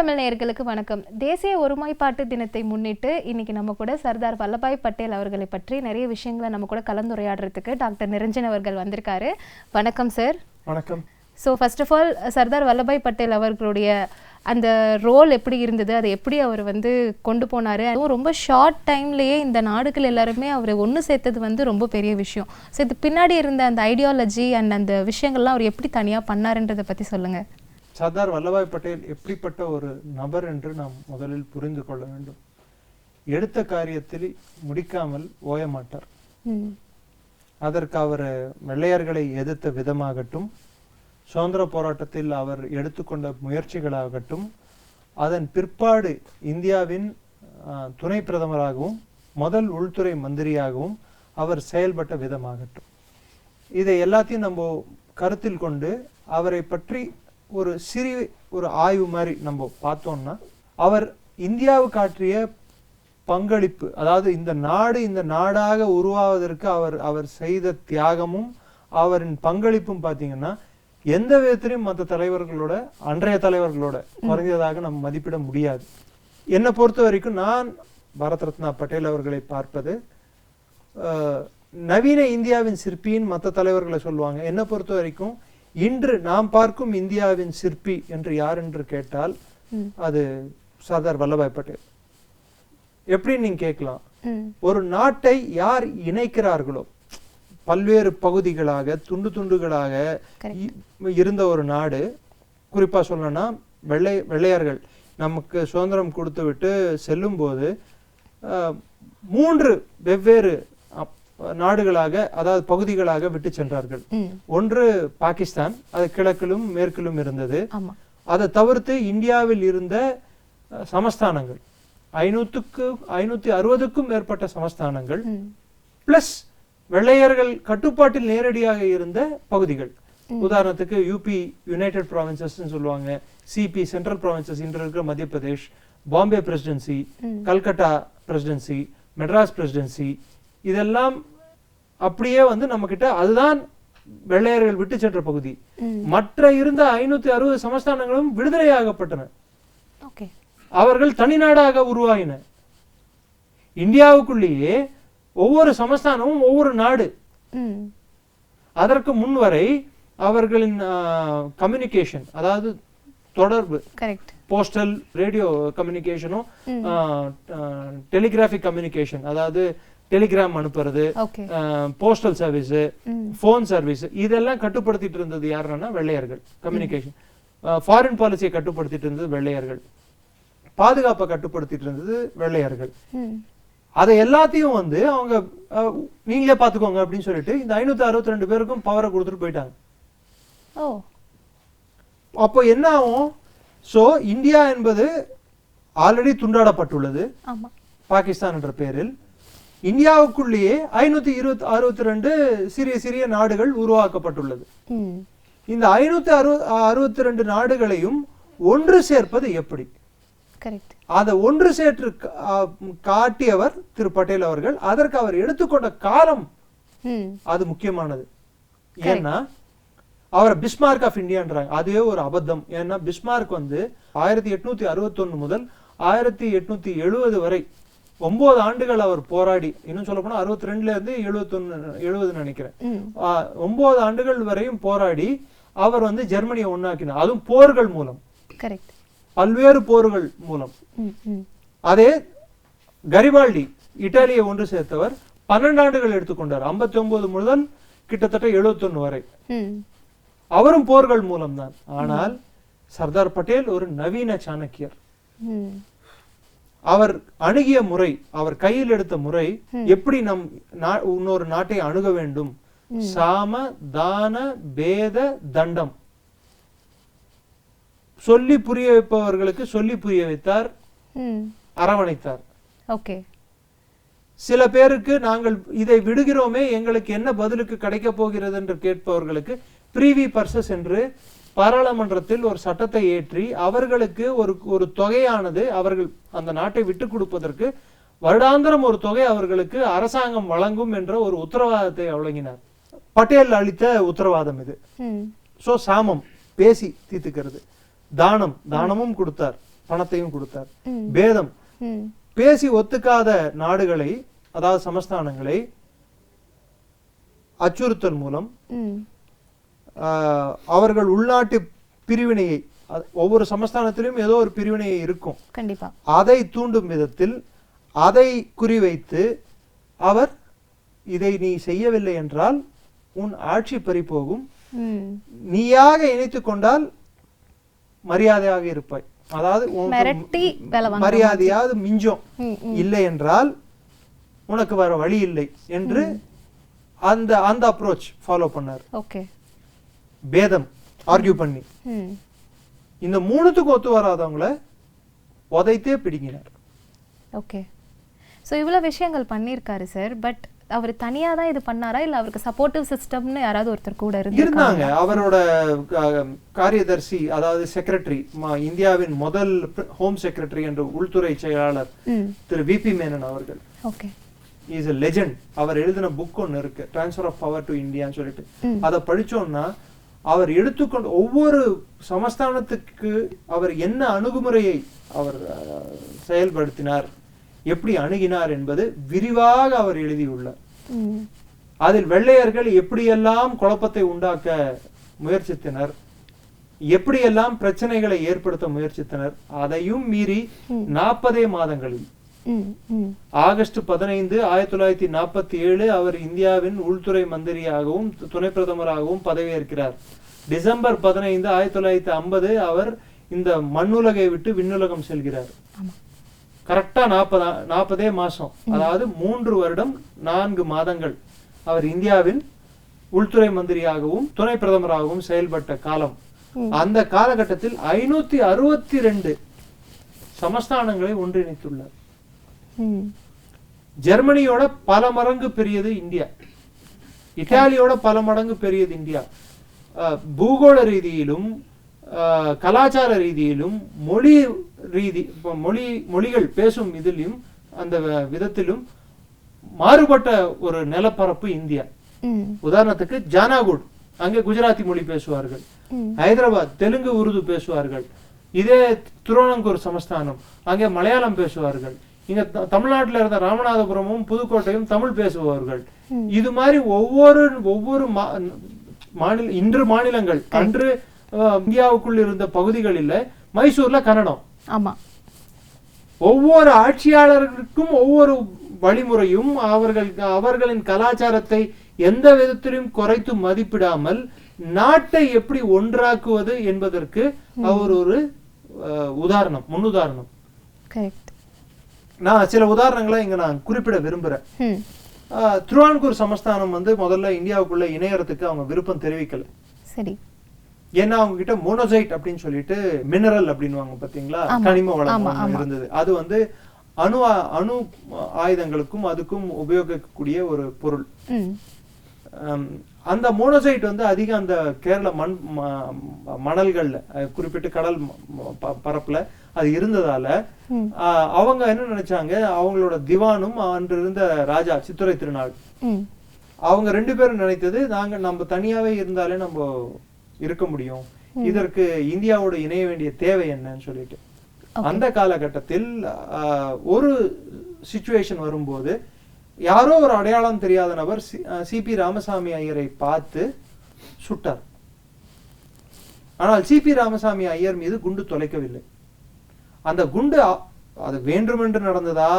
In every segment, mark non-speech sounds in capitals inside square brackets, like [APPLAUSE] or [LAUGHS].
தமிழ் நேயர்களுக்கு வணக்கம். தேசிய ஒருமைப்பாட்டு தினத்தை முன்னிட்டு இன்னைக்கு நம்ம கூட சர்தார் வல்லபாய் பட்டேல் அவர்களை பற்றி நிறைய விஷயங்களை நம்ம கூட கலந்துரையாடுறதுக்கு டாக்டர் நிரஞ்சன் அவர்கள் வந்திருக்காரு. வணக்கம் சார் வணக்கம். So first of all Sardar Vallabhbhai Patel அவர்களுடைய அந்த ரோல் எப்படி இருந்தது? அதை எப்படி அவர் வந்து கொண்டு போனார்? அதுவும் ரொம்ப ஷார்ட் டைம்லேயே இந்த நாடுகள் எல்லாருமே அவரை ஒன்று சேர்த்தது வந்து ரொம்ப பெரிய விஷயம். ஸோ இது பின்னாடி இருந்த அந்த ஐடியாலஜி அண்ட் அந்த விஷயங்கள்லாம் அவர் எப்படி தனியாக பண்ணாருன்றதை பற்றி சொல்லுங்கள் சர்தார் வல்லபாய் பட்டேல் எப்படிப்பட்ட ஒரு நபர் என்று நாம் முதலில் புரிந்து கொள்ள வேண்டும். எடுத்த காரியத்தில் முடிக்காமல் ஓய மாட்டார். ம். அதற்கு அவர் வெள்ளையர்களை எதிர்த்த விதமாகட்டும் சுதந்திர போராட்டத்தில் அவர் எடுத்துக்கொண்ட முயற்சிகளாகட்டும் அதன் பிற்பாடு இந்தியாவின் துணை பிரதமராகவும் முதல் உள்துறை மந்திரியாகவும் அவர் செயல்பட்ட விதமாகட்டும். இதை எல்லாத்தையும் நம்ம கருத்தில் கொண்டு அவரை பற்றி ஒரு சிறிய ஒரு ஆய்வு மாதிரி நம்ம பார்த்தோம்னா அவர் இந்தியாவுக்கு ஆற்றிய பங்களிப்பு அதாவது இந்த நாடு இந்த நாடாக உருவாவதற்கு அவர் அவர் செய்த தியாகமும் அவரின் பங்களிப்பும் பார்த்தீங்கன்னா எந்த விதத்திலையும் மற்ற தலைவர்களோட அன்றைய தலைவர்களோட குறைந்ததாக நம்ம மதிப்பிட முடியாது. என்னை பொறுத்த வரைக்கும் நான் பாரத் ரத்னா பட்டேல் அவர்களை பார்ப்பது நவீன இந்தியாவின் சிற்பியின் மற்ற தலைவர்களை சொல்லுவாங்க. என்னை பொறுத்த வரைக்கும் இன்று நாம் பார்க்கும் இந்தியாவின் சிற்பி என்று யார் என்று கேட்டால். அது சர்தார் வல்லபாய் பட்டேல். எப்படி நீங்க கேட்கலாம். ஒரு நாட்டை யார் இணைக்கிறார்களோ பல்வேறு பகுதிகளாக துண்டு துண்டுகளாக இருந்த ஒரு நாடு குறிப்பா சொல்லணும்னா வெள்ளை வெள்ளையர்கள் நமக்கு சுதந்திரம் கொடுத்து விட்டு செல்லும்போது அஹ், மூன்று வெவ்வேறு நாடுகளாக அதாவது பகுதிகளாக விட்டு சென்றார்கள். ஒன்று பாகிஸ்தான் அது கிழக்கிலும் மேற்கிலும் இருந்தது. அதை தவிர்த்து இந்தியாவில் இருந்த சமஸ்தானங்கள். ஐநூத்துக்கு ஐநூத்தி அறுபதுக்கும் மேற்பட்ட சமஸ்தானங்கள் பிளஸ் வெள்ளையர்கள் கட்டுப்பாட்டில் நேரடியாக இருந்த பகுதிகள். உதாரணத்துக்கு யூபி யுனைடெட் ப்ராவின்சஸ் சொல்லுவாங்க. சிபி சென்ட்ரல் ப்ராவின்சஸ் இன்று இருக்கிற Madhya Pradesh Bombay presidency. Calcutta presidency Madras presidency இதெல்லாம் அப்படியே வந்து நம்ம கிட்ட அதுதான் வெள்ளையர்கள் விட்டு சென்ற பகுதி. மற்ற இருந்த ஐநூத்தி அறுபது சமஸ்தானங்களும் விடுதலையாகப்பட்டன. அவர்கள் தனிநாடாக உருவாகின இந்தியாவுக்குள்ளேயே ஒவ்வொரு சமஸ்தானமும் ஒவ்வொரு நாடு. அதற்கு முன்வரை அவர்களின் கம்யூனிகேஷன் அதாவது தொடர்பு போஸ்டல் ரேடியோ கம்யூனிகேஷனும் டெலிகிராஃபிக் கம்யூனிகேஷன் அதாவது டெலிகிராம் அனுப்புறது போஸ்டல் சர்வீஸ் ம். ஃபோன் சர்வீஸ் இதெல்லாம் கட்டுப்படுத்திட்டு இருந்தது யாருன்னா வெள்ளையர்கள் கம்யூனிகேஷன் ஃபாரின் பாலிசியை கட்டுப்படுத்திட்டு இருந்தது வெள்ளையர்கள். பாதுகாப்பை கட்டுப்படுத்திட்டு இருந்தது வெள்ளையர்கள். அதை எல்லாத்தையும் வந்து அவங்க நீங்களே பாத்துக்கோங்க அப்படின்னு சொல்லிட்டு இந்த ஐநூத்தி அறுபத்தி ரெண்டு பேருக்கும் பவரை கொடுத்துட்டு போயிட்டாங்க. அப்போ என்ன ஆகும்? சோ இந்தியா என்பது ஆல்ரெடி துண்டாடப்பட்டுள்ளது. பாகிஸ்தான் என்ற பெயரில் இந்தியாவுக்குள்ளேயே ஐநூத்தி இருபத்தி அறுபத்தி ரெண்டு சிறிய சிறிய நாடுகள் உருவாக்கப்பட்டுள்ளது. இந்த ஐநூத்தி அறுப அறுபத்தி ரெண்டு நாடுகளையும் ஒன்று சேர்ப்பது எப்படி? அதை ஒன்று ஆ, காட்டியவர் திரு பட்டேல் அவர்கள். அதற்கு அவர் எடுத்துக்கொண்ட காலம் அது முக்கியமானது. ஏன்னா அவரை பிஸ்மார்க் ஆஃப் இந்தியான்றாங்க. அதுவே ஒரு அபத்தம். ஏன்னா பிஸ்மார்க் வந்து ஆயிரத்தி எட்நூத்தி அறுபத்தொன்னு முதல் ஆயிரத்தி எட்நூத்தி எழுபது வரை ஒன்பது ஆண்டுகள் அவர் போராடி இன்னும் சொல்ல போனா அறுபத்தி ரெண்டுல இருந்து எழுபத்தொன்னு எழுபது நினைக்கிறேன் ஒன்பது ஆண்டுகள் வரையும் போராடி அவர் வந்து ஜெர்மனியை ஒண்ணாக்கினார். அதுவும் போர்கள் மூலம். பல்வேறு போர்கள் மூலம். அதே கரிபால்டி இத்தாலியை ஒன்று சேர்த்தவர் பன்னெண்டு ஆண்டுகள் எடுத்துக்கொண்டார். 59 முதல் கிட்டத்தட்ட 71 வரை. அவரும் போர்கள் மூலம்தான் ஆனால் சர்தார் பட்டேல் ஒரு நவீன சாணக்கியர். அவர் அணுகிய முறை அவர் கையில் எடுத்த முறை எப்படி நம் இன்னொரு நாட்டை அணுக வேண்டும்? சாம தான பேத தண்டம். சொல்லி புரிய வைப்பவர்களுக்கு சொல்லி புரிய வைத்தார் அரவணைத்தார். ஓகே. சில பேருக்கு நாங்கள் இதை விடுகிறோமே எங்களுக்கு என்ன பதிலுக்கு கிடைக்க போகிறது என்று கேட்பவர்களுக்கு ப்ரீவி பர்சஸ் என்று பாராளுமன்றத்தில் ஒரு சட்டத்தை ஏற்றி அவர்களுக்கு ஒரு ஒரு தொகையானது அவர்கள் அந்த நாட்டை விட்டு கொடுப்பதற்கு வருடாந்திரம் ஒரு தொகை அவர்களுக்கு அரசாங்கம் வழங்கும் என்ற ஒரு உத்தரவாதத்தை வழங்கினார். பட்டேல் அளித்த உத்தரவாதம் இது. சோ சாமம் பேசி தீர்த்துக்கிறது. தானம் தானமும் கொடுத்தார் பணத்தையும் கொடுத்தார். பேதம் பேசி ஒத்துக்காத நாடுகளை அதாவது சமஸ்தானங்களை அச்சுறுத்தல் மூலம் அவர்கள் உள்நாட்டு பிரிவினையை ஒவ்வொரு சமஸ்தானத்திலும் ஏதோ ஒரு பிரிவினையை இருக்கும். கண்டிப்பா. அதை தூண்டும் விதத்தில் அதை குறிவைத்து அவர் இதை நீ செய்யவில்லை என்றால் உன் ஆட்சி பறிபோகும். நீயாக இணைத்துக் கொண்டால் மரியாதையாக இருப்பாய். அதாவது மரியாதையாவது மிஞ்சும். இல்லை என்றால் உனக்கு வர வழி இல்லை என்று அந்த அந்த அப்ரோச் ஃபாலோ பண்ணார். ஓகே. பேதம் ஆர்கியூ பண்ணி. இந்த மூணுத்துக்கு ஒத்து வராதவங்கள உதைத்தே பிடிங்கினார். ஓகே. ஸோ இவ்வளோ விஷயங்கள் பண்ணியிருக்காரு சார் பட் அவர் தனியாக தான் இது பண்ணாரா? இல்லை அவருக்கு சப்போர்ட்டிவ் சிஸ்டம்னு யாராவது ஒருத்தர் கூட இருந்து இருந்தாங்க. அவரோட காரியதர்சி அதாவது செக்ரட்டரி இந்தியாவின் முதல் ஹோம் செக்ரட்டரி என்ற உள்துறை செயலாளர் திரு விபி மேனன் அவர்கள். ஓகே. இஸ் a லெஜெண்ட் அவர் எழுதின புக் ஒன்னு இருக்கு. ட்ரான்ஸ்ஃபர் ஆஃப் பவர் டு இந்தியான்னு சொல்லிட்டு. அதை படிச்சோம்னா அவர் எடுத்துக்கொண்ட ஒவ்வொரு சமஸ்தானத்துக்கு அவர் என்ன அணுகுமுறையை அவர் செயல்படுத்தினார் எப்படி அணுகினார் என்பது விரிவாக அவர் எழுதியுள்ளார். அதில் வெள்ளையர்கள் எப்படியெல்லாம் குழப்பத்தை உண்டாக்க முயற்சித்தனர் எப்படியெல்லாம் பிரச்சனைகளை ஏற்படுத்த முயற்சித்தனர் அதையும் மீறி நாற்பதே மாதங்களில் ஆகஸ்ட் பதினைந்து ஆயிரத்தி தொள்ளாயிரத்தி நாற்பத்தி ஏழு அவர் இந்தியாவின் உள்துறை மந்திரியாகவும் துணை பிரதமராகவும் பதவியேற்கிறார். டிசம்பர் பதினைந்து ஆயிரத்தி தொள்ளாயிரத்தி ஐம்பது அவர் இந்த மண்ணுலகை விட்டு விண்ணுலகம் செல்கிறார். கரெக்டா நாற்பதா நாற்பதே மாசம். அதாவது மூன்று வருடம் நான்கு மாதங்கள் அவர் இந்தியாவின் உள்துறை மந்திரியாகவும் துணை பிரதமராகவும் செயல்பட்ட காலம். அந்த காலகட்டத்தில் ஐநூத்தி அறுபத்தி ரெண்டு சமஸ்தானங்களை ஒன்றிணைத்துள்ளார். ஜெர்மனியோட பல மடங்கு பெரியது இந்தியா. இத்தாலியோட பல மடங்கு பெரியது இந்தியா. பூகோள ரீதியிலும் கலாச்சார ரீதியிலும் மொழி ரீதி மொழி மொழிகள் பேசும் இதிலும் அந்த விதத்திலும் மாறுபட்ட ஒரு நிலப்பரப்பு இந்தியா. ம் உதாரணத்துக்கு ஜானாகுட். அங்கே குஜராத்தி மொழி பேசுவார்கள். ம் ஹைதராபாத் தெலுங்கு உருது பேசுவார்கள். இதே திருவனங்கூர் சமஸ்தானம். அங்கே மலையாளம் பேசுவார்கள். இங்க தமிழ்நாட்டுல இருந்த ராமநாதபுரமும் புதுக்கோட்டையும் தமிழ் பேசுபவர்கள். இது மாதிரி ஒவ்வொரு ஒவ்வொரு மாநில இன்று மாநிலங்கள் அன்று இந்தியாவுக்குள் இருந்த பகுதிகளில் மைசூர்ல கன்னடம். ஆமா. ஒவ்வொரு ஆட்சியாளர்களுக்கும் ஒவ்வொரு வழிமுறையும் அவர்கள் அவர்களின் கலாச்சாரத்தை எந்த விதத்திலும் குறைத்து மதிப்பிடாமல் நாட்டை எப்படி ஒன்றாக்குவது என்பதற்கு அவர் ஒரு உதாரணம் முன்னுதாரணம். கரெக்ட் நான் சில உதாரணங்களை இங்க நான் குறிப்பிட அஹ், திருவான்கூர் சமஸ்தானம் வந்து முதல்ல இந்தியாவுக்குள்ள இணையறதுக்கு அவங்க விருப்பம் தெரிவிக்கல. சரி. ஏன்னா அவங்க கிட்ட மோனோசைட் அப்படின்னு சொல்லிட்டு மினரல் அப்படின்னுவாங்க பாத்தீங்களா. கனிம வளம். இருந்தது. அது வந்து அணு அணு ஆயுதங்களுக்கும் அதுக்கும் உபயோகிக்கக்கூடிய ஒரு பொருள். அந்த மோனோசைட் வந்து அதிகம் அந்த கேரள மண் மணல்கள்ல குறிப்பிட்டு கடல் பரப்புல அது இருந்ததால அவங்க என்ன நினைச்சாங்க அவங்களோட திவானும் அன்று இருந்த ராஜா சித்துரை திருநாள். அவங்க ரெண்டு பேரும் நினைத்தது நாங்க நம்ம தனியாவே இருந்தாலே நம்ம இருக்க முடியும். இதற்கு இந்தியாவோட இணைய வேண்டிய தேவை என்னன்னு சொல்லிட்டு. அந்த காலகட்டத்தில் ஒரு சுச்சுவேஷன் வரும்போது யாரோ ஒரு அடையாளம் தெரியாத நபர் சிபி ராமசாமி ஐயரை பார்த்து சுட்டார். ஆனால் சிபி ராமசாமி ஐயர் மீது குண்டு தொலைக்கவில்லை. அந்த குண்டு அது வேண்டுமென்று நடந்ததா?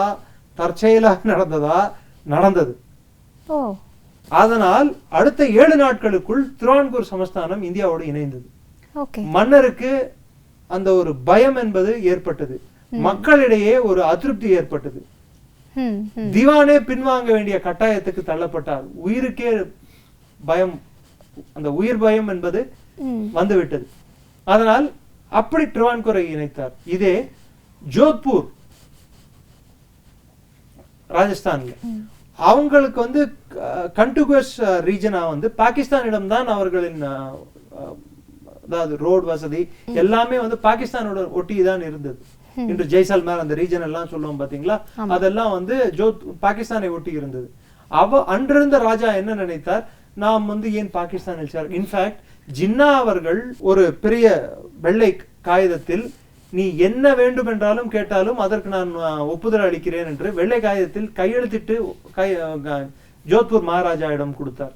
தற்செயலாக [LAUGHS] நடந்ததா? நடந்தது. அதனால் அடுத்த ஏழு நாட்களுக்குள் திருவான்கூர் சமஸ்தானம் இந்தியாவோடு இணைந்தது. மன்னருக்கு அந்த ஒரு பயம் என்பது ஏற்பட்டது. மக்களிடையே ஒரு அதிருப்தி ஏற்பட்டது. திவானே பின்வாங்க வேண்டிய கட்டாயத்துக்கு தள்ளப்பட்டார். உயிருக்கே பயம் அந்த உயிர் பயம் என்பது வந்துவிட்டது. அதனால் அப்படி திருவான்கூரை இணைத்தார். இதே ஜோத்பூர் ராஜஸ்தான்ல. அவங்களுக்கு வந்து கண்டிகுவஸ் ரீஜனா வந்து பாகிஸ்தானிடம் தான் அவர்களின் அதாவது ரோடு வசதி எல்லாமே வந்து பாகிஸ்தானோட ஒட்டி தான் இருந்தது இன்று ஜெய்சால்மேர் அந்த ரீஜன் எல்லாம் சொல்லுவோம் பாத்தீங்களா? அதெல்லாம் வந்து ஜோத் பாகிஸ்தானை ஒட்டி இருந்தது. அவ அன்றிருந்த ராஜா என்ன நினைத்தார்? நாம் வந்து ஏன் பாகிஸ்தானில் சேர் இன்ஃபேக்ட் ஜின்னா அவர்கள் ஒரு பெரிய வெள்ளை காகிதத்தில் நீ என்ன வேண்டும் என்றாலும் கேட்டாலும் அதற்கு நான் ஒப்புதல் அளிக்கிறேன் என்று வெள்ளை காகிதத்தில் கையெழுத்திட்டு ஜோத்பூர் மகாராஜாவிடம் கொடுத்தார்.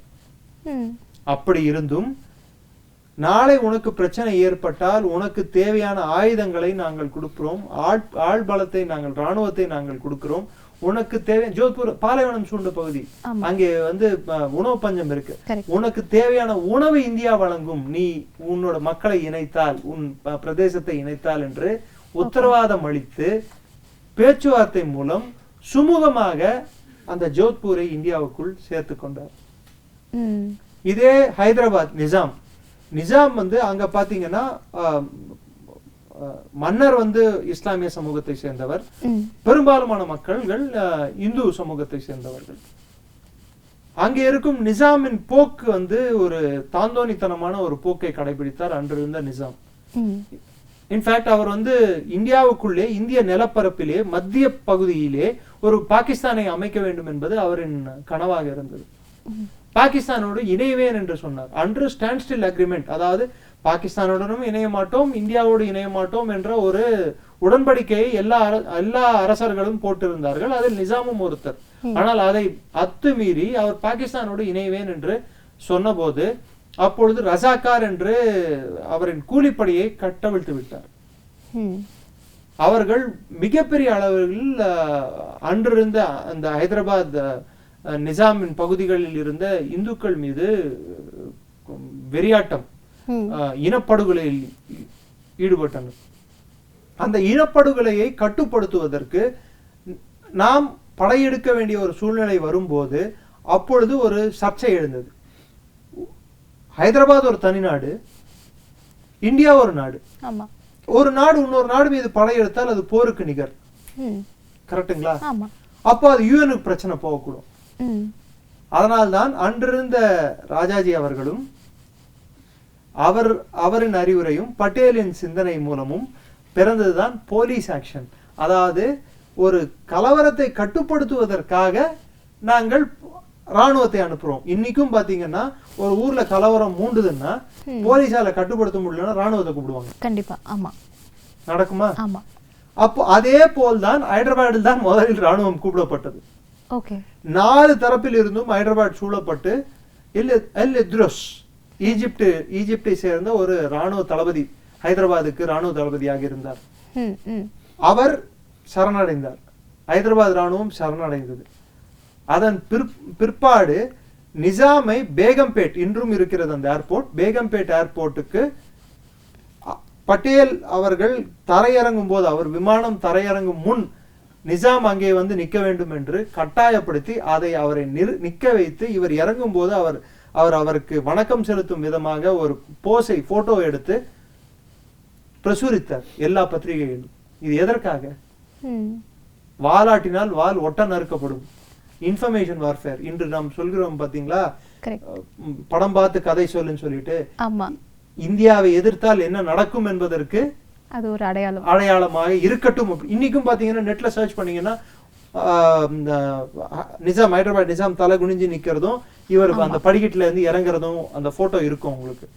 அப்படி இருந்தும் நாளை உனக்கு பிரச்சனை ஏற்பட்டால் உனக்கு தேவையான ஆயுதங்களை நாங்கள் கொடுக்கிறோம். ஆள் பலத்தை நாங்கள் ராணுவத்தை நாங்கள் கொடுக்கிறோம். உனக்கு தேவை ஜோத்பூர் பாலைவனம் சூழ்ந்த பகுதி. அங்கே வந்து உணவு பஞ்சம் இருக்கு. உனக்கு தேவையான உணவு இந்தியா வழங்கும். நீ உன்னோட மக்களை இணைத்தால் உன் பிரதேசத்தை இணைத்தால் என்று உத்தரவாதம் அளித்து பேச்சுவார்த்தை மூலம் சுமூகமாக அந்த ஜோத்பூரை இந்தியாவுக்குள் சேர்த்து கொண்டார். இதே ஹைதராபாத் நிஜாம் நிஜாம் வந்து அங்க பாத்தீங்கன்னா மன்னர் வந்து இஸ்லாமிய சமூகத்தை சேர்ந்தவர். பெரும்பாலுமான மக்கள்கள் இந்து சமூகத்தை சேர்ந்தவர்கள். அங்கே இருக்கும் நிஜாமின் போக்கு வந்து ஒரு தாந்தோணித்தனமான ஒரு போக்கை கடைபிடித்தார் அன்று இருந்த நிஜாம். ம். இன்ஃபேக்ட் அவர் வந்து இந்தியாவுக்குள்ளே இந்திய நிலப்பரப்பிலே மத்திய பகுதியிலே ஒரு பாகிஸ்தானை அமைக்க வேண்டும் என்பது அவரின் கனவாக இருந்தது. பாகிஸ்தானோடு இணைவேன் என்று சொன்னார். அன்று ஸ்டாண்ட் ஸ்டில் அக்ரிமெண்ட் அதாவது பாகிஸ்தானுடனும் இணைய மாட்டோம் இந்தியாவோடு இணைய மாட்டோம் என்ற ஒரு உடன்படிக்கையை எல்லா எல்லா அரசர்களும் போட்டிருந்தார்கள். அதில் நிஜாமும் ஒருத்தர். ஆனால் அதை அத்துமீறி அவர் பாகிஸ்தானோடு இணைவேன் என்று சொன்னபோது அப்பொழுது ரசாக்கார் என்று அவரின் கூலிப்படையை கட்டவிழ்த்து விட்டார். அவர்கள் மிகப்பெரிய அளவில் அன்றிருந்த அந்த ஹைதராபாத் நிஜாமின் பகுதிகளில் இருந்த இந்துக்கள் மீது வெறியாட்டம் இனப்படுகொலையில் ஈடுபட்டனர். அந்த இனப்படுகொலையை கட்டுப்படுத்துவதற்கு நாம் படையெடுக்க வேண்டிய ஒரு சூழ்நிலை வரும்போது அப்பொழுது ஒரு சர்ச்சை எழுந்தது. ஹைதராபாத் ஒரு தனிநாடு இந்தியா ஒரு நாடு. ஒரு நாடு இன்னொரு நாடு மீது படையெடுத்தால் அது போருக்கு நிகர். ஆமா. அப்போ அது யூஎனுக்கு பிரச்சனை போகக்கூடும். அதனால்தான் அன்றிருந்த ராஜாஜி அவர்களும் அவர் அவரின் அறிவுரையும் பட்டேலின் சிந்தனை மூலமும் பிறந்ததுதான் போலீஸ் ஆக்ஷன் அதாவது ஒரு கலவரத்தை கட்டுப்படுத்துவதற்காக நாங்கள் ராணுவத்தை அனுப்புறோம். இன்னைக்கும் பாத்தீங்கன்னா ஒரு ஊர்ல கலவரம் மூண்டுதுன்னா போலீஸால கட்டுப்படுத்த முடியலன்னா ராணுவத்தை கூப்பிடுவாங்க. கண்டிப்பா ஆமா. நடக்குமா? ஆமா. அப்போ அதே போல்தான் ஹைதராபாத்தில் தான் முதலில் ராணுவம் கூப்பிடப்பட்டது. நாலு தரப்பில் இருந்தும் ஹைதராபாத் சூழப்பட்டு எல் எல் எத்ரோஸ் ஈஜிப்ட் ஈஜிப்டை சேர்ந்த ஒரு ராணுவ தளபதி ஹைதராபாத்துக்கு ராணுவ தளபதியாக இருந்தார். அவர் சரணடைந்தார். ஹைதராபாத் ராணுவம் சரணடைந்தது. அதன் பிற் பிற்பாடு நிஜாமை பேகம்பேட் இன்றும் இருக்கிறது அந்த ஏர்போர்ட் பேகம்பேட் ஏர்போர்ட்டுக்கு பட்டேல் அவர்கள் தரையிறங்கும் போது அவர் விமானம் தரையிறங்கும் முன் நிஜாம் அங்கே வந்து நிற்க வேண்டும் என்று கட்டாயப்படுத்தி அதை அவரை நிறு நிற்க வைத்து இவர் இறங்கும் போது அவர் அவர் அவருக்கு வணக்கம் செலுத்தும் விதமாக ஒரு போஸை போட்டோ எடுத்து பிரசுரித்தார் எல்லா பத்திரிகைகளிலும். இது எதற்காக? வாலாட்டினால் வால் ஒட்ட நறுக்கப்படும். இன்ஃபர்மேஷன் வார்ஃபேர் இன்று நாம் சொல்கிறோம் பாத்தீங்களா படம் பார்த்து கதை சொல்லுன்னு சொல்லிட்டு. இந்தியாவை எதிர்த்தால் என்ன நடக்கும் என்பதற்கு அது ஒரு அடையாளம். அடையாளமாக இருக்கட்டும். இன்னைக்கும் பாத்தீங்கன்னா நெட்ல சர்ச் பண்ணீங்கன்னா நிஜாம் ஹைதராபாத் நிஜாம் தலை குனிஞ்சு நிக்கிறதும் இவர் அந்த படிக்கட்டுல இருந்து இறங்குறதும் அந்த போட்டோ இருக்கும் உங்களுக்கு.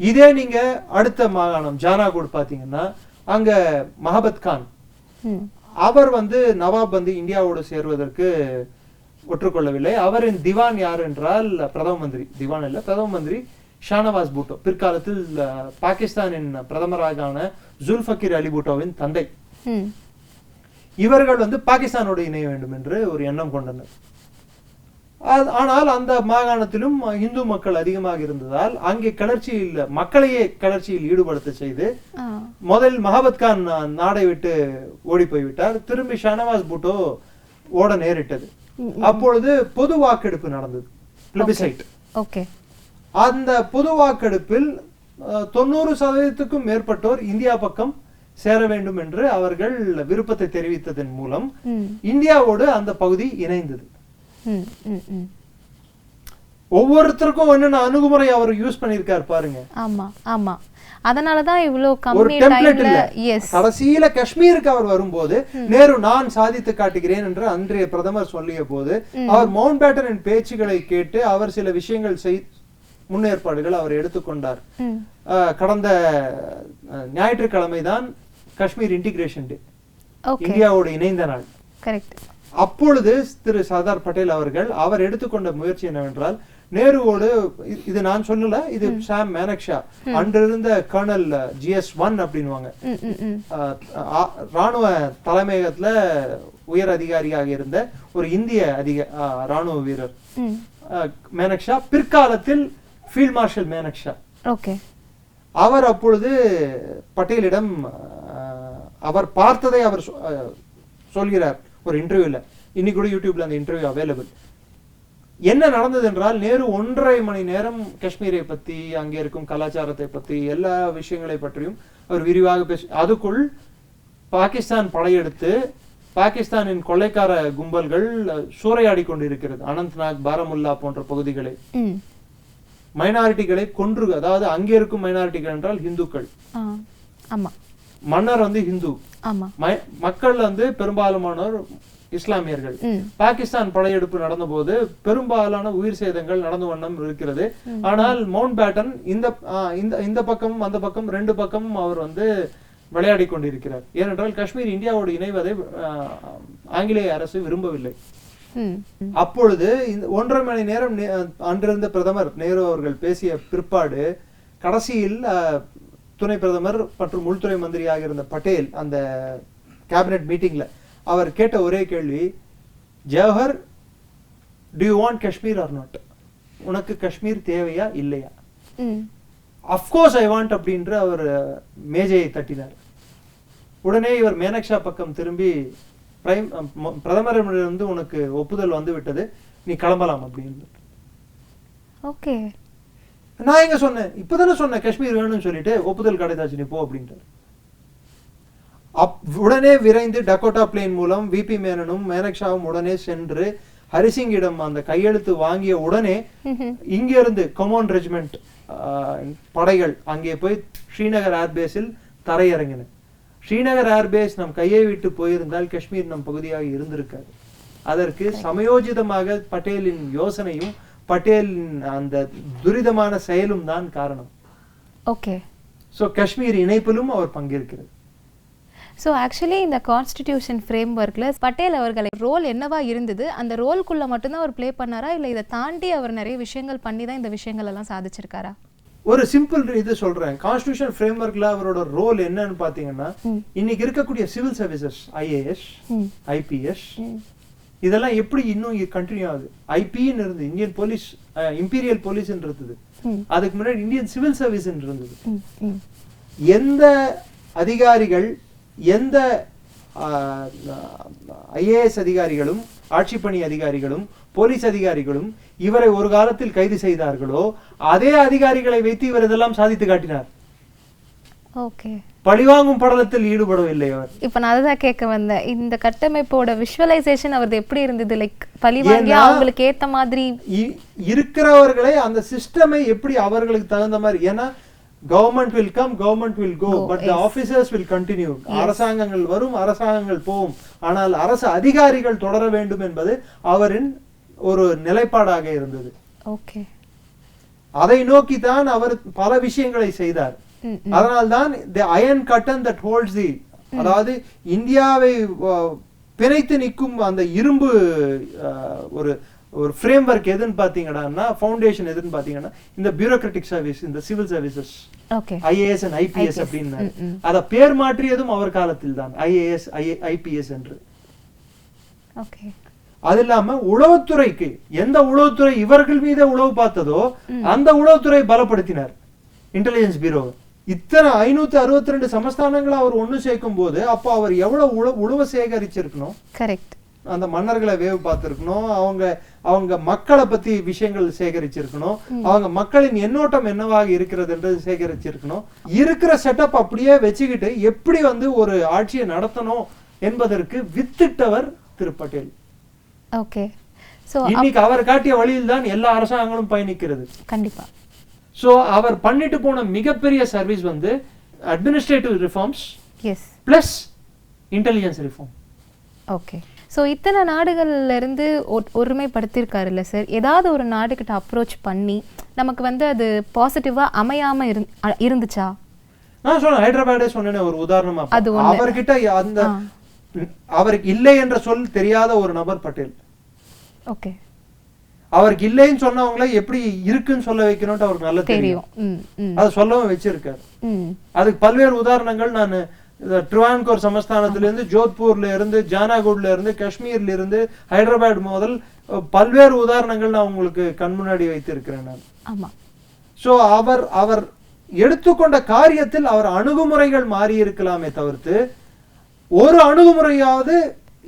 இதே நீங்க அடுத்த மாகாணம் ஜானாகூட் பாத்தீங்கன்னா அங்க மஹபத் கான். அவர் வந்து நவாப் வந்து இந்தியாவோடு சேர்வதற்கு ஒற்றுக்கொள்ளவில்லை. அவரின் திவான் யார் என்றால் பிரதம மந்திரி. திவான் இல்ல பிரதம மந்திரி ஷானவாஸ் பூட்டோ. பிற்காலத்தில் பாகிஸ்தானின் பிரதமரான ஜுல்ஃபக்கீர் அலி பூட்டோவின் தந்தை. இவர்கள் வந்து பாகிஸ்தானோடு இணைய வேண்டும் என்று ஒரு எண்ணம் கொண்டனர். ஆனால் அந்த மாகாணத்திலும் இந்து மக்கள் அதிகமாக இருந்ததால் அங்கே கிளர்ச்சியில் மக்களையே கிளர்ச்சியில் ஈடுபடுத்த செய்து ஆ. முதல் மஹபத் கான் நாடை விட்டு ஓடி போய்விட்டார் திரும்பி ஷானவாஸ் பூட்டோ ஓட நேரிட்டது. அப்பொழுது பொது வாக்கெடுப்பு நடந்தது. பிளிபிசைட். ஓகே. அந்த பொது வாக்கெடுப்பில் தொண்ணூறு சதவீதத்துக்கும் மேற்பட்டோர் இந்தியா பக்கம் சேர வேண்டும் என்று அவர்கள் விருப்பத்தை தெரிவித்ததன் மூலம் இந்தியாவோடு அந்த பகுதி இணைந்தது. ஒவ்வொருத்தருக்கும் என்னென்ன அணுகுமுறை அவர் யூஸ் பண்ணியிருக்கார் பாருங்க. ஆமா ஆமா. அதனால தான் இவ்வளோ ஒரு கம்மி டைம்ல கடைசியில காஷ்மீருக்கு அவர் வரும்போது நேரு நான் சாதித்து காட்டுகிறேன் என்று அன்றைய பிரதமர் சொல்லிய போது அவர் மவுண்ட் பேட்டனின் பேச்சுகளை கேட்டு அவர் சில விஷயங்கள் செய் முன்னேற்பாடுகள் அவர் எடுத்துக்கொண்டார். கடந்த ஞாயிற்றுக்கிழமை தான் காஷ்மீர் இன்டிகிரேஷன் டே இந்தியாவோடு இணைந்த நாள். அப்பொழுது திரு சர்தார் பட்டேல் அவர்கள் அவர் எடுத்துக்கொண்ட முயற்சி என்னவென்றால் நேருவோடு இது நான் சொல்லல இது சாம் மேனக்ஷா. அன்றிருந்த colonel GS one hmm hmm அஹ், ஆ- ராணுவ தலைமையகத்துல உயர் அதிகாரியாக இருந்த ஒரு இந்திய அதிக ராணுவ வீரர். மேனக்ஷா பிற்காலத்தில் ஃபீல்ட் மார்ஷல் மேனக்ஷா ஓகே அவர் அப்பொழுது பட்டேலிடம் அவர் பார்த்ததை அவர் சொல்கிறார் ஒரு இன்டர்வியூல இன்னைக்கு கூட யூடியூப்ல அந்த இன்டர்வியூ அவைலபிள் என்ன நடந்தது என்றால் நேரு ஒன்றரை மணி நேரம் காஷ்மீரை பத்தி அங்கே இருக்கும் கலாச்சாரத்தை பத்தி எல்லா விஷயங்களை பற்றியும் அவர் விரிவாக பேசி அதுக்குள் பாகிஸ்தான் படையெடுத்து பாகிஸ்தானின் கொள்ளைக்கார கும்பல்கள் சூறையாடி கொண்டிருக்கிறது. அனந்த்நாக் பாரமுல்லா போன்ற பகுதிகளை. மைனாரிட்டிகளை கொன்று அதாவது அங்கே இருக்கும் மைனாரிட்டிகள் என்றால் ஆமா. மன்னர் வந்து ஹிந்து. மக்கள் வந்து பெரும்பாலுமானோர் இஸ்லாமியர்கள். பாகிஸ்தான் படையெடுப்பு நடந்தபோது பெரும்பாலான உயிர் சேதங்கள் நடந்த வண்ணம் இருக்கிறது. ஆனால் மவுண்ட் பேட்டன் இந்த இந்த இந்த பக்கமும் அந்த பக்கம் ரெண்டு பக்கமும் அவர் வந்து விளையாடி கொண்டிருக்கிறார். ஏனென்றால் காஷ்மீர் இந்தியாவோடு இணைவதை ஆங்கிலேய அரசு விரும்பவில்லை. அப்பொழுது இந்த ஒன்றரை மணி நேரம் அன்றிருந்த பிரதமர் நேரு அவர்கள் பேசிய பிற்பாடு கடைசியில் துணை பிரதமர் மற்றும் உள்துறை மந்திரியாக இருந்த பட்டேல் அந்த கேபினெட் மீட்டிங்ல அவர் கேட்ட ஒரே கேள்வி Jawahar do you want Kashmir or not உனக்கு காஷ்மீர் தேவையா இல்லையா? ம். அஃப்கோர்ஸ் ஐ வாண்ட் அப்படின்ற அவர் மேஜையை தட்டினார். உடனே இவர் மேனக்ஷா பக்கம் திரும்பி பிரைம் ம- பிரதமரிடமிருந்து உனக்கு ஒப்புதல் வந்து விட்டது. நீ கிளம்பலாம் அப்படின்னு. ஓகே. நான் எங்க சொன்னேன்? இப்பதானே சொன்னேன் காஷ்மீர் வேணும்னு சொல்லிட்டு ஒப்புதல் கிடைத்தாச்சு நீ போ அப்படின்ட்டார். அப் உடனே விரைந்து டக்கோட்டா பிளேன் மூலம் விபி மேனனும் மேனக்ஷாவும் உடனே சென்று ஹரிசிங்கிடம் அந்த கையெழுத்து வாங்கிய உடனே ம்ஹும். இங்க இருந்து ரெஜிமெண்ட் படைகள் அங்கே போய் ஸ்ரீநகர் ஏர்பேஸில் தரையிறங்கின. ஸ்ரீநகர் ஏர்பேஸ் நம் கையை விட்டு போயிருந்தால் காஷ்மீர் நம் பகுதியாக இருந்திருக்காது. அதற்கு சமயோஜிதமாக பட்டேலின் யோசனையும் பட்டேலின் அந்த துரிதமான செயலும் தான் காரணம். ஓகே. சோ காஷ்மீர் இணைப்பிலும் அவர் பங்கேற்கிறார் ஸோ ஆக்சுவலி இந்த கான்ஸ்டிடியூஷன் ஃப்ரேம் ஒர்க்கில் பட்டேல் அவர்களை ரோல் என்னவா இருந்தது? அந்த ரோல்குள்ளே மட்டும்தான் அவர் ப்ளே பண்ணாரா? இல்லை இதை தாண்டி அவர் நிறைய விஷயங்கள் பண்ணி தான் இந்த விஷயங்கள் எல்லாம் சாதிச்சிருக்காரா? ஒரு சிம்பிள் இது சொல்றேன். கான்ஸ்டியூஷன் ஃப்ரேம்ஒர்க்ல அவரோட ரோல் என்னன்னு பாத்தீங்கன்னா. இன்னைக்கு இருக்கக்கூடிய சிவில் சர்வீசஸ் ஐஏஎஸ் ஐபிஎஸ் இதெல்லாம் எப்படி இன்னும் கண்டினியூ ஆகுது? ஐபின்னு இருந்தது இந்தியன் போலீஸ் இம்பீரியல் போலீஸ் இருந்தது. அதுக்கு முன்னாடி இந்தியன் சிவில் சர்வீஸ் இருந்தது. எந்த அதிகாரிகள் எந்த ஐஏஎஸ் அதிகாரிகளும் ஆட்சிப்பணி அதிகாரிகளும் போலீஸ் அதிகாரிகளும் இவரை ஒரு காலத்தில் கைது செய்தார்களோ அதே அதிகாரிகளை வைத்து இவர் இதெல்லாம் சாதித்து காட்டினார். பழிவாங்கும் படலத்தில் ஈடுபடவில்லை அவர். இப்போ நான் அதுதான் கேட்க வந்தேன். இந்த கட்டமைப்போட விஷுவலைசேஷன் அவரது எப்படி இருந்தது? லைக் பழி வாங்கி ஏன்னா- அவங்களுக்கு ஏத்த மாதிரி? இருக்கிறவர்களை அந்த சிஸ்டமை எப்படி அவர்களுக்கு தகுந்த மாதிரி ஏன்னா government will come government will go Go, but. Officers will continue அரசாங்கங்கள் வரும் அரசாங்கங்கள் போகும். ஆனால் அரசு அதிகாரிகள் தொடர வேண்டும் என்பது அவரின் ஒரு நிலைப்பாடாக இருந்தது. ஓகே. அதை நோக்கி தான் அவர் பல விஷயங்களை செய்தார். அதனால்தான் the iron curtain that holds the அதாவது இந்தியாவை பிணைத்து நிற்கும் அந்த இரும்பு ஒரு ஒரு ஃப்ரேம் ஒர்க் எதுன்னு பாத்தீங்கன்னா ஃபவுண்டேஷன் எதுன்னு பாத்தீங்கன்னா இந்த பியூரோக்ராட்டிக் சர்வீஸ் இந்த civil services IAS and IPS IPS, அப்படின்னு. அத பேர் மாற்றியதும் அவர் காலத்தில் தான் ஐஏஎஸ் ஐபிஎஸ் என்று. ஓகே. அது இல்லாம உளவுத்துறைக்கு எந்த உளவுத்துறை இவர்கள் மீது உளவு பார்த்ததோ அந்த உளவுத்துறை பலப்படுத்தினார். இன்டெலிஜென்ஸ் பீரோ இத்தனை ஐநூத்தி அறுபத்தி ரெண்டு சமஸ்தானங்களை அவர் ஒண்ணு சேர்க்கும் போது அப்போ அவர் எவ்வளவு உழவு சேகரிச்சிருக்கணும்? கரெக்ட் அந்த மன்னர்களை வேவு பார்த்திருக்கணும். அவங்க அவங்க மக்களை பத்தி விஷயங்கள் சேகரிச்சிருக்கணும். அவங்க மக்களின் எண்ணோட்டம் என்னவாக இருக்கிறது என்று சேகரிச்சிருக்கணும். இருக்கிற செட்டப் அப்படியே வச்சுக்கிட்டு எப்படி வந்து ஒரு ஆட்சியை நடத்தணும் என்பதற்கு வித்திட்டவர் திரு பட்டேல். ஓகே ஸோ இன்னைக்கு அவர் காட்டிய வழியில் தான் எல்லா அரசாங்கங்களும் பயணிக்கிறது. கண்டிப்பா. சோ அவர் பண்ணிட்டு போன மிகப்பெரிய சர்வீஸ் வந்து administrative reforms S plus intelligence reform okay so இத்தனை நாடுகள்ல இருந்து ஒ- ஒருமைப்படுத்தியிருக்காருல்ல சார் ஏதாவது ஒரு நாடுகிட்ட அப்ரோச் பண்ணி நமக்கு வந்து அது பாசிட்டிவா அமையாம இருந்துச்சா? நான் சொன்னேன் ஹைதராபாடே சொன்னேனே ஒரு உதாரணமா. அது ஒண்ணு. அவர்கிட்ட அந்த. அவருக்கு இல்லை என்ற சொல் தெரியாத ஒரு நபர் பட்டேல். ஓகே. அவருக்கு இல்லைன்னு சொன்னவங்கள எப்படி இருக்குன்னு சொல்ல வைக்கணும்ட்டு அவருக்கு நல்லா தெரியும். அதை சொல்லவும் வச்சிருக்காரு. அதுக்கு பல்வேறு உதாரணங்கள் நான் ட்ரிவான்கோர் சமஸ்தானத்துல இருந்து ஜோத்பூர்ல இருந்து ஜானாகூட்ல இருந்து காஷ்மீர்ல இருந்து ஹைதராபாத் முதல் பல்வேறு உதாரணங்கள் நான் உங்களுக்கு கண் முன்னாடி வைத்திருக்கிறேன் நான். சோ அவர் அவர் எடுத்துக்கொண்ட காரியத்தில் அவர் அணுகுமுறைகள் மாறி இருக்கலாமே தவிர்த்து ஒரு அணுகுமுறையாவது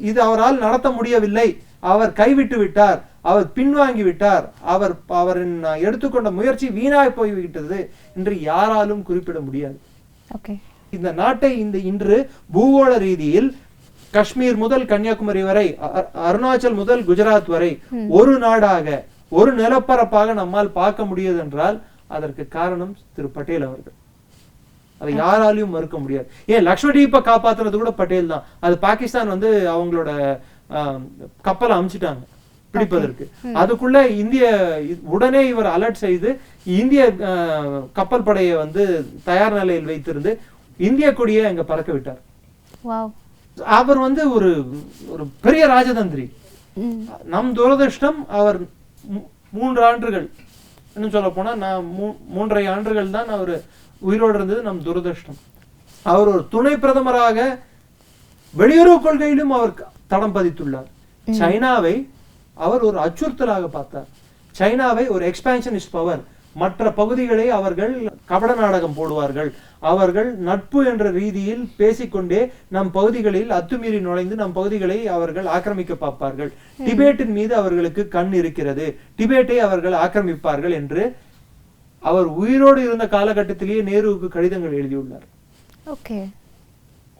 இது அவரால் நடத்த முடியவில்லை. அவர் கைவிட்டு விட்டார். அவர் பின்வாங்கி விட்டார். அவர் அவரின் எடுத்துக்கொண்ட முயற்சி வீணாய் போய்விட்டது என்று யாராலும் குறிப்பிட முடியாது. இந்த நாட்டை இந்த இன்று பூகோள ரீதியில் காஷ்மீர் முதல் கன்னியாகுமரி வரை அருணாச்சல் முதல் குஜராத் வரை ஒரு நாடாக ஒரு நிலப்பரப்பாக நம்மால் பார்க்க முடியாது என்றால் அதற்கு காரணம் திரு பட்டேல் அவர்கள். அதை யாராலையும் மறுக்க முடியாது. ஏன் லக்ஷ்மதீப்பை காப்பாத்துறது கூட பட்டேல் தான். அது பாகிஸ்தான் வந்து அவங்களோட கப்பலை அமிச்சிட்டாங்க பிடிப்பதற்கு. அதுக்குள்ள இந்திய உடனே இவர் அலர்ட் செய்து இந்திய கப்பல் படையை வந்து தயார் நிலையில் வைத்திருந்து இந்திய கொடியை அங்க பறக்க விட்டார். அவர் வந்து ஒரு ஒரு பெரிய ராஜதந்திரி. நம் துரதிர்ஷ்டம் அவர் மூன்று ஆண்டுகள். இன்னும் சொல்ல போனா நான் மூன்றரை ஆண்டுகள் தான் அவர் உயிரோடு இருந்தது நம் துரதிர்ஷ்டம். அவர் ஒரு துணை பிரதமராக வெளியுறவு கொள்கையிலும் அவர் தடம் பதித்துள்ளார். சைனாவை அவர் ஒரு அச்சுறுத்தலாக பார்த்தார். சைனாவை ஒரு எக்ஸ்பான்ஷனிஸ்ட் பவர் மற்ற பகுதிகளை அவர்கள் கபட நாடகம் போடுவார்கள். அவர்கள் நட்பு என்ற ரீதியில் பேசிக்கொண்டே நம் பகுதிகளில் அத்துமீறி நுழைந்து நம் பகுதிகளை அவர்கள் ஆக்கிரமிக்க பார்ப்பார்கள். டிபேட்டின் மீது அவர்களுக்கு கண் இருக்கிறது. டிபேட்டை அவர்கள் ஆக்கிரமிப்பார்கள் என்று அவர் உயிரோடு இருந்த காலகட்டத்திலேயே நேருவுக்கு கடிதங்கள் எழுதியுள்ளார். ஓகே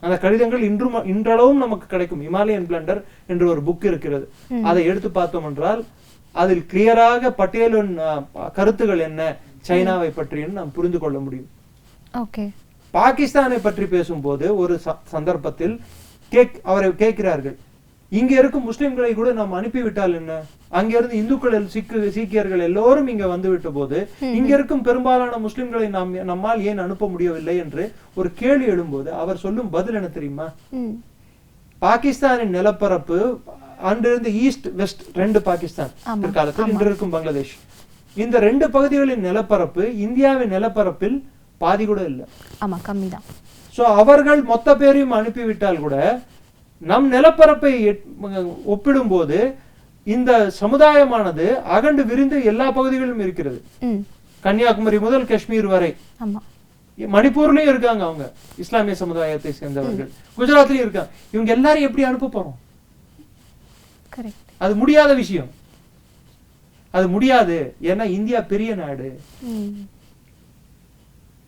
அந்த கடிதங்கள் இன்றும் இன்றளவும் நமக்கு கிடைக்கும். இமாலயன் பிளண்டர் என்று ஒரு புக் இருக்கிறது. அதை எடுத்து பார்த்தோம் என்றால் அதில் கிளியராக பட்டேலின் கருத்துகள் என்ன சைனாவை பற்றியும் நாம் புரிந்து கொள்ள முடியும். ஓகே பாகிஸ்தானை பற்றி பேசும்போது ஒரு சந்தர்ப்பத்தில் கேக் அவரை கேட்கிறார்கள். இங்க இருக்கும் முஸ்லிம்களை கூட நாம் அனுப்பிவிட்டால் என்ன? அங்க இருந்து இந்துக்கள் சிக்கு சீக்கியர்கள் எல்லோரும் இங்க வந்து விட்ட போது இங்க இருக்கும் பெரும்பாலான முஸ்லிம்களை நாம் நம்மால் ஏன் அனுப்ப முடியவில்லை என்று ஒரு கேள்வி எழும்போது அவர் சொல்லும் பதில் என்ன தெரியுமா? பாகிஸ்தானின் நிலப்பரப்பு அன்றிருந்து ஈஸ்ட் வெஸ்ட் ரெண்டு பாகிஸ்தான் பிற்காலத்தில் இன்று இருக்கும் பங்களாதேஷ். இந்த ரெண்டு பகுதிகளின் நிலப்பரப்பு இந்தியாவின் நிலப்பரப்பில் பாதி கூட இல்லை. ஆமா கம்மி தான் சோ அவர்கள் மொத்த பேரையும் அனுப்பிவிட்டால் கூட நம் நிலப்பரப்பை ஒப்பிடும்போது இந்த சமுதாயமானது அகண்டு விரிந்து எல்லா பகுதிகளிலும் இருக்கிறது. கன்னியாகுமரி முதல் காஷ்மீர் வரை. மணிப்பூர்லயும் இருக்காங்க அவங்க. இஸ்லாமிய சமுதாயத்தை சேர்ந்தவர்கள். குஜராத்லயும் இருக்காங்க. இவங்க எல்லாரும் எப்படி அனுப்ப போறோம்? அது முடியாத விஷயம். அது முடியாது. ஏன்னா இந்தியா பெரிய நாடு.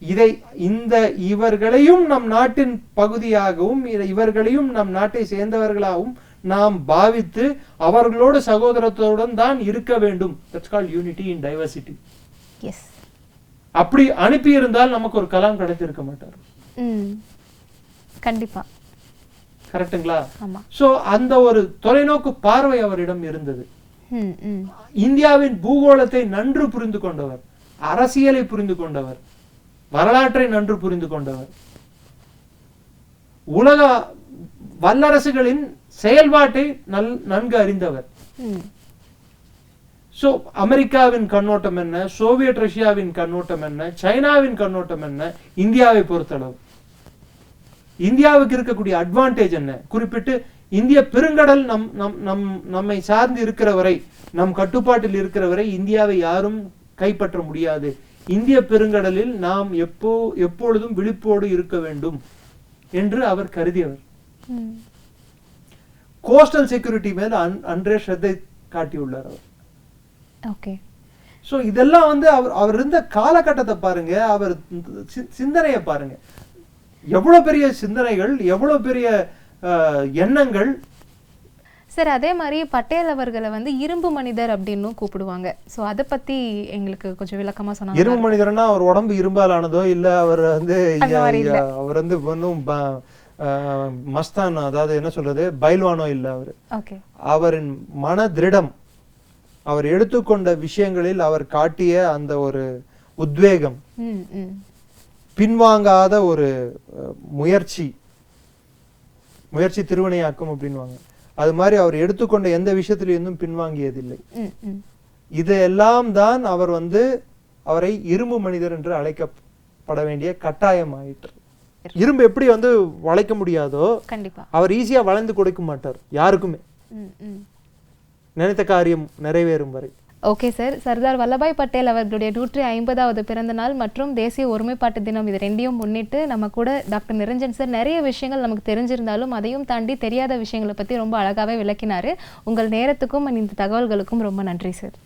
இதை இந்த இவர்களையும் நம் நாட்டின் பகுதியாகவும் இவர்களையும் நம் நாட்டை சேர்ந்தவர்களாகவும் நாம் பாவித்து அவர்களோடு சகோதரத்துடன் தான் இருக்க வேண்டும். That's call unity in diversity S அப்படி அனுப்பியிருந்தால் நமக்கு ஒரு கலாம் கிடைத்திருக்க மாட்டார். கண்டிப்பா. கரெக்ட்டுங்களா ஆமா. சோ அந்த ஒரு தொலைநோக்கு பார்வை அவரிடம் இருந்தது. இந்தியாவின் பூகோளத்தை நன்று புரிந்து கொண்டவர் அரசியலை புரிந்து கொண்டவர் வரலாற்றை நன்று புரிந்து கொண்டவர். உலக வல்லரசுகளின் செயல்பாட்டை நல் நன்கு அறிந்தவர். சோ அமெரிக்காவின் கண்ணோட்டம் என்ன? சோவியத் ரஷ்யாவின் கண்ணோட்டம் என்ன? சைனாவின் கண்ணோட்டம் என்ன? இந்தியாவை பொறுத்தளவு. இந்தியாவுக்கு இருக்கக்கூடிய அட்வான்டேஜ் என்ன? குறிப்பிட்டு இந்திய பெருங்கடல் நம் நம் நம் நம்மை சார்ந்து இருக்கிற வரை நம் கட்டுப்பாட்டில் இருக்கிற வரை இந்தியாவை யாரும் கைப்பற்ற முடியாது. இந்திய பெருங்கடலில் நாம் எப்போ எப்பொழுதும் விழிப்போடு இருக்க வேண்டும் என்று அவர் கருதியவர். கோஸ்டல் செக்யூரிட்டி மேல அன் அன்றே ஸ்ரத்தை காட்டியுள்ளார் அவர். ஓகே. சோ இதெல்லாம் வந்து அவர் அவர் இருந்த காலகட்டத்தை பாருங்க அவர் சிந்தனையை பாருங்க. எவ்வளவு பெரிய சிந்தனைகள் எவ்வளவு பெரிய எண்ணங்கள் சார் அதே மாதிரி பட்டேல் அவர்களை வந்து இரும்பு மனிதர் அப்படின்னும் கூப்பிடுவாங்க. ஸோ அதை பத்தி எங்களுக்கு கொஞ்சம் விளக்கமா சொன்னாங்க இரும்பு மனிதர்னா அவர் உடம்பு இரும்பால் ஆனதோ இல்ல அவர் வந்து. அவர் வந்து ஒன்றும் மஸ்தான் அதாவது என்ன சொல்றது பைல்வானோ இல்ல அவர். அவரின் மன திருடம் அவர் எடுத்துக்கொண்ட விஷயங்களில் அவர் காட்டிய அந்த ஒரு உத்வேகம் பின்வாங்காத ஒரு முயற்சி முயற்சி திருவினையாக்கும் அப்படின்வாங்க அது மாதிரி அவர் எடுத்துக்கொண்ட எந்த விஷயத்திலிருந்தும் பின்வாங்கியதில்லை. ம் ம். இதெல்லாம் தான் அவர் வந்து அவரை இரும்பு மனிதர் என்று அழைக்கப்பட வேண்டிய கட்டாயம் ஆயிற்று இரும்பு எப்படி வந்து வளைக்க முடியாதோ கண்டிப்பா. அவர் ஈஸியா வளைந்து கொடுக்க மாட்டார் யாருக்குமே. நினைத்த காரியம் நிறைவேறும் வரை. Okay sir. சர்தார் வல்லபாய் பட்டேல் அவர்களுடைய நூற்றி ஐம்பதாவது பிறந்த நாள் மற்றும் தேசிய ஒருமைப்பாட்டு தினம் இது ரெண்டையும் முன்னிட்டு நம்ம கூட டாக்டர் நிரஞ்சன் சார் நிறைய விஷயங்கள் நமக்கு தெரிஞ்சிருந்தாலும் அதையும் தாண்டி தெரியாத விஷயங்களை பற்றி ரொம்ப அழகாகவே விளக்கினார். உங்கள் நேரத்துக்கும் இந்த தகவல்களுக்கும் ரொம்ப நன்றி சார்.